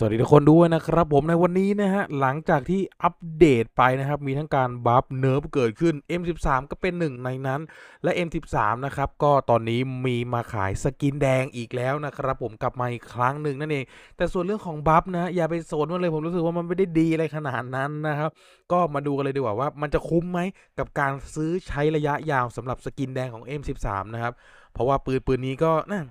สวัสดีทุกคนด้วยนะครับผมในวันนี้นะฮะ หลังจากที่อัปเดตไปนะครับ มีทั้งการบัฟเนิร์ฟเกิดขึ้น M13 ก็เป็นหนึ่งในนั้น และ M13 นะครับ ก็ตอนนี้มีมาขายสกินแดงอีกแล้วนะครับผมกลับมาอีกครั้งหนึ่งนั่นเอง แต่ส่วนเรื่องของบัฟนะอย่าไปโซนมันเลยผมรู้สึกว่ามันไม่ได้ดีอะไรขนาดนั้นนะครับ ก็มาดูกันเลยดีกว่าว่ามันจะคุ้มไหมกับการซื้อใช้ระยะยาวสำหรับสกินแดงของ M13 นะครับเพราะว่าปืนปืนนี้ก็น่า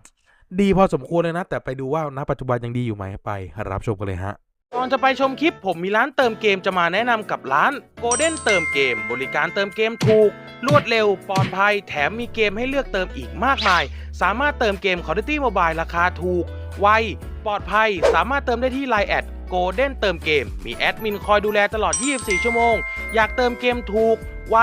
ดีพอสมควรเลยนะ แต่ไปดูว่าณปัจจุบันยังดีอยู่ไหมไปรับชมกันเลยฮะก่อนจะไปชมคลิปผมมีร้านเติมเกมจะมาแนะนำกับร้าน Golden เติมเกม บริการเติมเกมถูก รวดเร็วปลอดภัย แถมมีเกมให้เลือกเติมอีกมากมาย สามารถเติมเกม Call of Duty Mobile ราคาถูก ไว ปลอดภัย สามารถเติมได้ที่ Line แอด Golden เติมเกม มีแอดมินคอยดูแลตลอด 24 ชั่วโมง อยากเติมเกมถูก ไว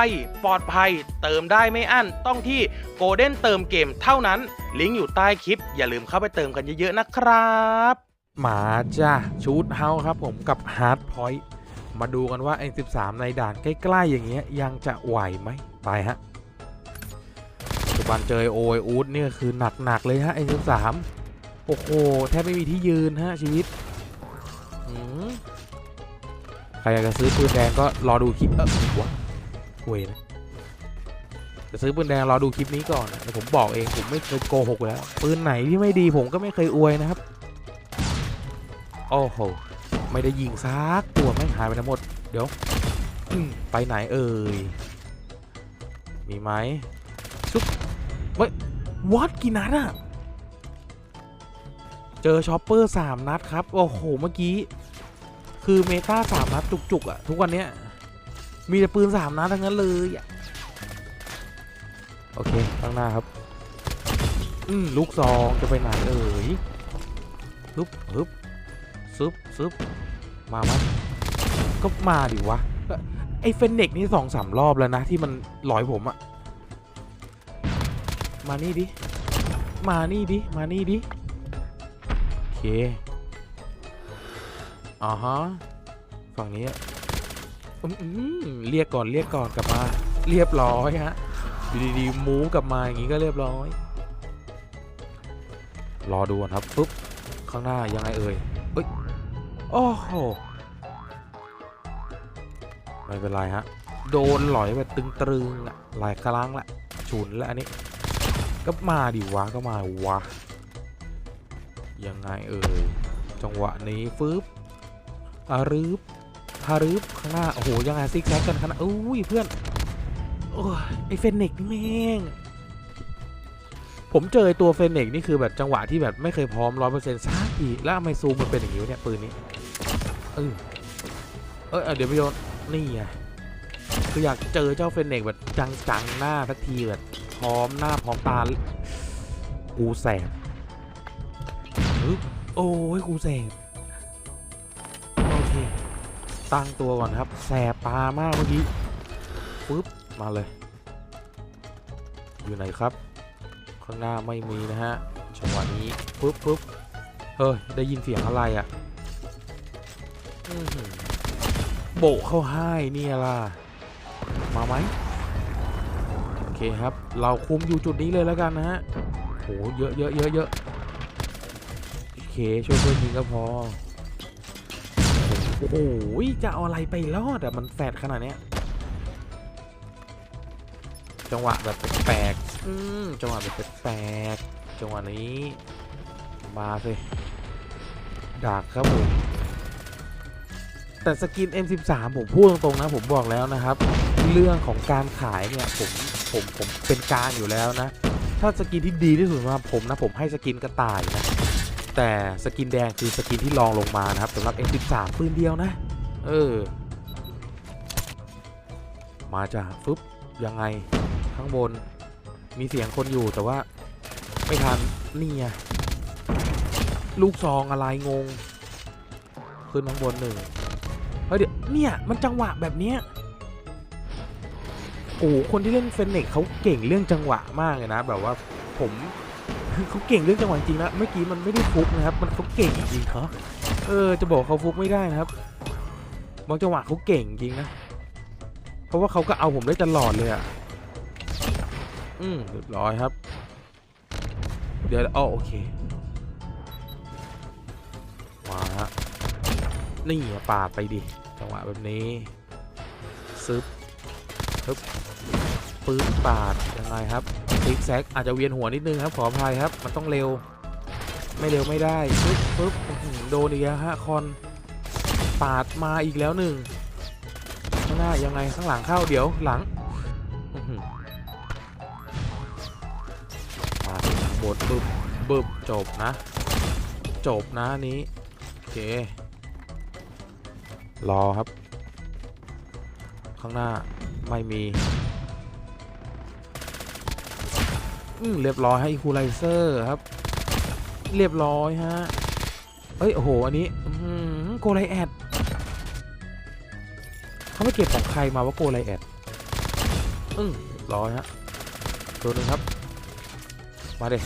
ปลอดภัย เติมได้ไม่อั้นต้องที่ Golden เติมเกมเท่านั้น ลิงก์อยู่ใต้คลิป อย่าลืมเข้าไปเติมกันเยอะๆนะครับมาจ้าชูดเฮาครับผมกับฮาร์ดพอยต์มาดูกันว่า N13 ในด่านใกล้ๆอย่างเงี้ยยังจะไหวไหมไปฮะปัจจุบันเจอโอไออูดเนี่ยคือหนักๆเลยฮะ N13 โอ้โหแทบไม่มีที่ยืนฮะชีวิตใครอยากจะซื้อปืนแดงก็รอดูคลิปเออวะ เวยนะจะซื้อปืนแดงรอดูคลิปนี้ก่อนนะผมบอกเองผมไม่เคยโกหกแล้วปืนไหนที่ไม่ดีผมก็ไม่เคยอวยนะครับ โอ้โห ไม่ได้ยิงซักตัวแม่งหายไปทั้งหมด เดี๋ยวไปไหนเอ่ย มีไหมซุปเฮ้ยวัดกี่นัดอะเจอช็อปเปอร์สามนัดครับ โอ้โห เมื่อกี้ คือเมตาสามนัดจุกๆอะทุกวันเนี้ย มีแต่ปืนสามนัดทั้งนั้นเลยอะโอเคข้างหน้าครับ อืมลูกซองจะไปไหนเอ่ยลุบฮึบซึบซึบมาไหมก็มาดิวะก็ไอเฟนเน็กนี่สองสามรอบแล้วนะ ที่มันหลอยผมอะมานี่ดิ มานี่ดิ มานี่ดิ โอเคอ่าฮะ ฝั่งนี้ อืมเรียกก่อนเรียกก่อนกลับมา เรียบร้อยฮะอยู่ดีๆมูกลับมาอย่างงี้ก็เรียบร้อย รอดูครับปุ๊บข้างหน้ายังไงเอ่ยเอ้ยโอ้โหไม่เป็นไรฮะโดนหลอยแบบตึงตึงๆอะหลายครั้งละฉุนล้วอันนี้ ก็มาดิวะก็มาวะยังไงเอ่ยจังหวะนี้ฟึบอารึบ ฮารึบข้างหน้า โอ้โห ยังไงซิกแซกกันขนาดอุ้ย เพื่อน โอ้ย ไอเฟนเนกนี่แม่ง ผมเจอไอตัวเฟนเนกนี่คือแบบจังหวะที่แบบไม่เคยพร้อมร้อยเปอร์เซ็นต์สักทีแล้วทำไมซูมมันเป็นอย่างนี้เนี่ย ปืนนี้ เออเออเดี๋ยวไปโยนนี่ไงคืออยากเจอเจ้าเฟนเนกแบบจังๆหน้าสักทีแบบพร้อมหน้าพร้อมตากูแสบโอ้ยกูแสบ ตั้งตัวก่อนครับ แสบตามากเมื่อกี้ปึ๊บมาเลย อยู่ไหนครับ ข้างหน้าไม่มีนะฮะจังหวะนี้ปึ๊บปึ๊บเฮ้ยได้ยินเสียงอะไรอะ่ะโบเข้าให้นี่ล่ะ มาไหมโอเคครับ เราคุมอยู่จุดนี้เลยแล้วกันนะฮะโหเยอะเยอะเยอะเยอะโอเคช่วยเพื่อนยิงก็พอ โอ้โหจะเอาอะไรไปรอดอะมันแฟดขนาดเนี้ยจังหวะแบบแปลกๆอืมจังหวะแบบแปลกๆจังหวะนี้มาสิดักครับผมแต่สกิน M13 ผมพูดตรงๆนะ ผมบอกแล้วนะครับ เรื่องของการขายเนี่ยผมผมผมเป็นกลางอยู่แล้วนะ ถ้าสกินที่ดีที่สุดสำหรับผมนะ ผมให้สกินกระต่ายนะ แต่สกินแดงคือสกินที่รองลงมานะครับสำหรับ M13 ปืนเดียวนะ เออ มาจ้ะฟึบยังไงข้างบนมีเสียงคนอยู่แต่ว่าไม่ทันนี่ไงลูกซองอะไรงง ขึ้นข้างบนหนึ่งเฮ้ยเดี๋ยวเนี่ยมันจังหวะแบบเนี้ยโอ้คนที่เล่นเฟนเน็กเขาเก่งเรื่องจังหวะมากเลยนะ แบบว่าผม เขาเก่งเรื่องจังหวะจริงนะเมื่อกี้มันไม่ได้ฟุกนะครับมันเขาเก่งจริงเขาเออจะบอกเขาฟุกไม่ได้นะครับบางจังหวะเขาเก่งจริงนะเพราะว่าเขาก็เอาผมได้ตลอดเลยอะอืมเรียบร้อยครับ เดี๋ยวอ๋อโอเคมาฮะนี่ปาดไปดิจังหวะแบบนี้ซึบซึบปืนปาดยังไงครับ ซิกแซกอาจจะเวียนหัวนิดนึงครับขออภัยครับ มันต้องเร็ว ไม่เร็วไม่ได้ปึ๊บปึ๊บโดนอีกแล้วฮะคอนปาดมาอีกแล้วหนึ่งข้างหน้ายังไงข้างหลังเข้าเดี๋ยวหลังมาถึงข้างบนปึ๊บปึ๊บจบนะ จบนะนี้โอเครอครับ ข้างหน้าไม่มี เรียบร้อยให้อีคูไลเซอร์ครับ เรียบร้อยฮะเอ้ยโอ้โหอันนี้โกไลแอดเขาไม่เก็บของใครมาว่าโกไลแอดอืมเรียบร้อยฮะตัวนึงครับ มาเด็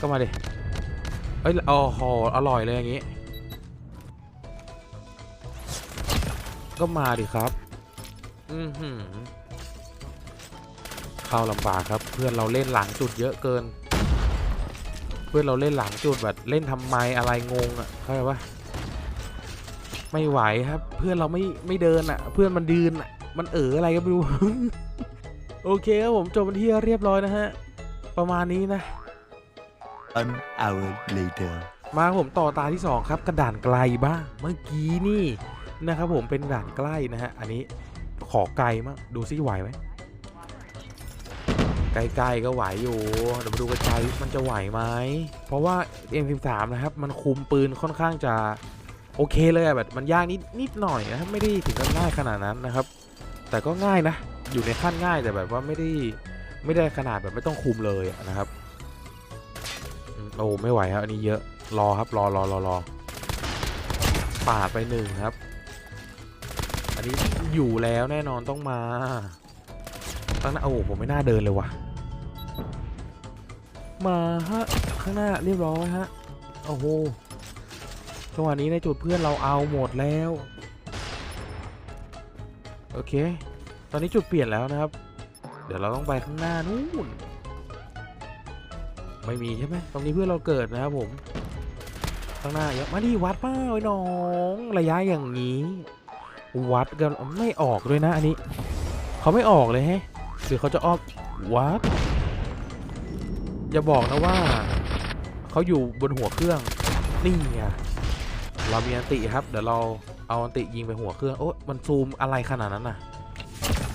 ก็มาเด็เอ้ยอ๋อหออร่อยเลยอย่างงี้ ก็มาดิครับ อือหือ เข้าลำบากครับ เพื่อนเราเล่นหลังจุดเยอะเกิน เพื่อนเราเล่นหลังจุดแบบเล่นทำไมอะไรงงอะเข้าใจปะไม่ไหวครับ เพื่อนเราไม่ไม่เดินอะ เพื่อนมันดืนอะมันเอออะไรก็ไม่รู้ โอเคครับผมจบเป็นที่เรียบร้อยนะฮะ ประมาณนี้นะ One hour later. มาผมต่อตาที่ 2 ครับ กระด่านไกลบ้าง เมื่อกี้นี่นะครับผมเป็นด่านใกล้นะฮะ อันนี้ขอไกลมากดูซิไหวไหม ใกล้ๆก็ไหวอยู่เดี๋ยวมาดูกันไกลมันจะไหวไหมเพราะว่า M13 นะครับมันคุมปืนค่อนข้างจะโอเคเลยแบบมันยากนิดนิดหน่อยนะครับไม่ได้ถึงกับง่ายขนาดนั้นนะครับ แต่ก็ง่ายนะ อยู่ในขั้นง่ายแต่แบบว่าไม่ได้ไม่ได้ขนาดแบบไม่ต้องคุมเลยนะครับโอ้ไม่ไหวครับอันนี้เยอะรอครับรอรอรอรอปาดไปหนึ่งครับ อันนี้อยู่แล้วแน่นอนต้องมา ตั้งหน้าโอ้โหผมไม่น่าเดินเลยว่ะ มาฮะข้างหน้าเรียบร้อยฮะโอ้โหจังหวะนี้ในจุดเพื่อนเราเอาหมดแล้ว โอเค ตอนนี้จุดเปลี่ยนแล้วนะครับ เดี๋ยวเราต้องไปข้างหน้านู่น ไม่มีใช่ไหมตรงนี้เพื่อนเราเกิดนะครับผมข้างหน้าเยอะมาดิวัดเป้าไอ้น้องระยะอย่างนี้ วัดกันไม่ออกด้วยนะอันนี้ เขาไม่ออกเลยแฮะ หรือเขาจะออกวัดอย่าบอกนะว่าเขาอยู่บนหัวเครื่อง นี่ไงเรามีอันติครับ เดี๋ยวเราเอาอันติยิงไปหัวเครื่องโอ้มันซูมอะไรขนาดนั้นน่ะ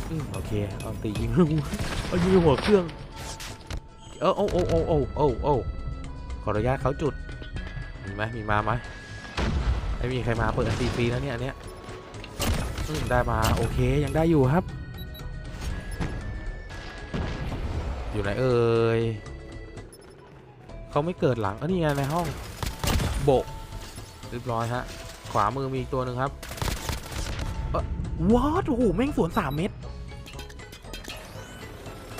อืมโอเคเอาอันติยิงเอายิงไปหัวเครื่องเออโอ้โอ้โอ้โอ้โอ้โอ้ขออนุญาตเขาจุดมีไหมมีมาไหมไม่มีใครมาเปิดอันตีฟรีนะเนี่ยอันเนี้ยได้มาโอเคยังได้อยู่ครับ อยู่ไหนเอ่ยเขาไม่เกิดหลังเออนี่ไงในห้องโบะเรียบร้อยฮะ ขวามือมีอีกตัวหนึ่งครับเออวอตโอ้โหแม่งสวนสามเม็ด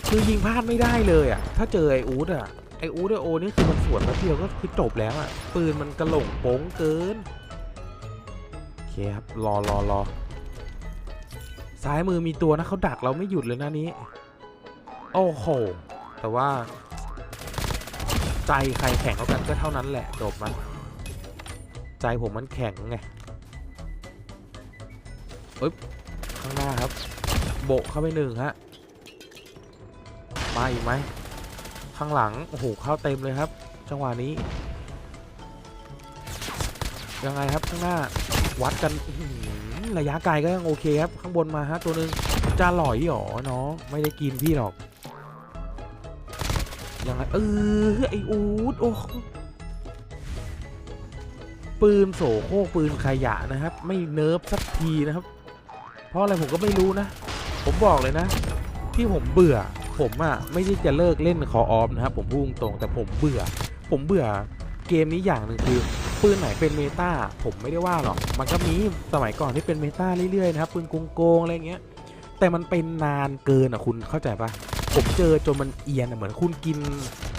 คือยิงพลาดไม่ได้เลยอะ ถ้าเจอไออูดอะ ไออูดไอโอนี่คือมันสวนแป๊บเดียวก็คือจบแล้วอะ ปืนมันกระหล่งโป้งเกิน โอเคครับ รอรอรอซ้ายมือมีตัวนะเขาดักเราไม่หยุดเลยนะนี้ โอ้โห แต่ว่า ใจใครแข็งเท่ากันก็เท่านั้นแหละจบมันใจผมมันแข็งไงปึ๊บข้างหน้าครับ โบเข้าไปหนึ่งฮะมาอีกไหมข้างหลังโอ้โหเข้าเต็มเลยครับ จังหวะนี้ ยังไงครับข้างหน้าวัดกันระยะไกลก็ยังโอเคครับ ข้างบนมาฮะตัวหนึ่งจะหล่อยหรอเน้องไม่ได้กินพี่หรอก ยังไงเออไออูดโอ้ปืนโสโคกปืนขยะนะครับ ไม่เนิร์ฟสักทีนะครับ เพราะอะไรผมก็ไม่รู้นะ ผมบอกเลยนะ ที่ผมเบื่อ ผมอะไม่ได้จะเลิกเล่นคอออฟนะครับ ผมพูดตรงแต่ผมเบื่อ ผมเบื่อเกมนี้อย่างหนึ่งคือปืนไหนเป็นเมตาผมไม่ได้ว่าหรอก มันก็มีสมัยก่อนที่เป็นเมตาเรื่อยๆนะครับปืนโกงๆอะไรเงี้ยแต่มันเป็นนานเกินอะคุณเข้าใจปะ ผมเจอจนมันเอียนเหมือนคุณกิน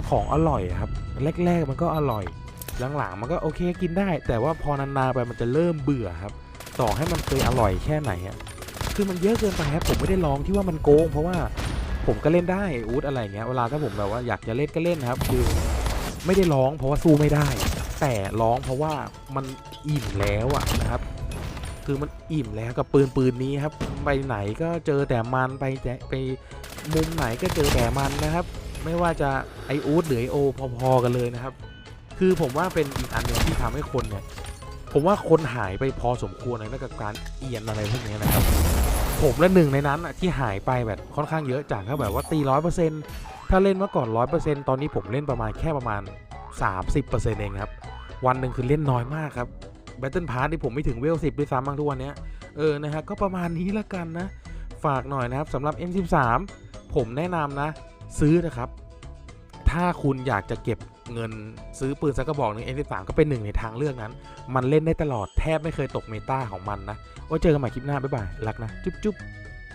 ของอร่อยครับแรก ๆ มันก็อร่อย หลังๆมันก็โอเคกินได้ แต่ว่าพอนานๆไปมันจะเริ่มเบื่อครับ ต่อให้มันเคยอร่อยแค่ไหนอะคือมันเยอะเกินไปครับผมไม่ได้ลองที่ว่ามันโกง เพราะว่าผมก็เล่นได้อูดอะไรเงี้ยเวลาถ้าผมแบบว่าอยากจะเล่นก็เล่นครับ คือไม่ได้ร้องเพราะว่าสู้ไม่ได้ แต่ร้องเพราะว่ามันอิ่มแล้วอะนะครับ คือมันอิ่มแล้วกับปืนปืนนี้ครับ ไปไหนก็เจอแต่มันไปแต่ไป มุมไหนก็เจอแต่มันนะครับ ไม่ว่าจะไออูดหรือไอโอพอๆกันเลยนะครับ คือผมว่าเป็นอีกอันหนึ่งที่ทำให้คนเนี่ยผมว่าคนหายไปพอสมควรเลยนะกับการเอียนอะไรพวกนี้นะครับ ผมและหนึ่งในนั้นอะที่หายไปแบบค่อนข้างเยอะจากถ้าแบบว่าตีร้อยเปอร์เซ็นต์ถ้าเล่นเมื่อก่อนร้อยเปอร์เซ็นต์ตอนนี้ผมเล่นประมาณแค่ประมาณ30%เองครับวันหนึ่งคือเล่นน้อยมากครับ Battle Pass ที่ผมไม่ถึงเวล10ด้วยซ้ำบางทุกวันเนี้ยเออนะฮะก็ประมาณนี้ละกันนะ ฝากหน่อยนะครับสำหรับ M13 ผมแนะนำนะ ซื้อนะครับ ถ้าคุณอยากจะเก็บเงินซื้อปืนสักกระบอกหนึ่ง M13 ก็เป็นหนึ่งในทางเลือกนั้น มันเล่นได้ตลอดแทบไม่เคยตกเมตาของมันนะไว้เจอกันใหม่คลิปหน้า บ๊ายบาย รักนะ จุ๊บจุ๊บ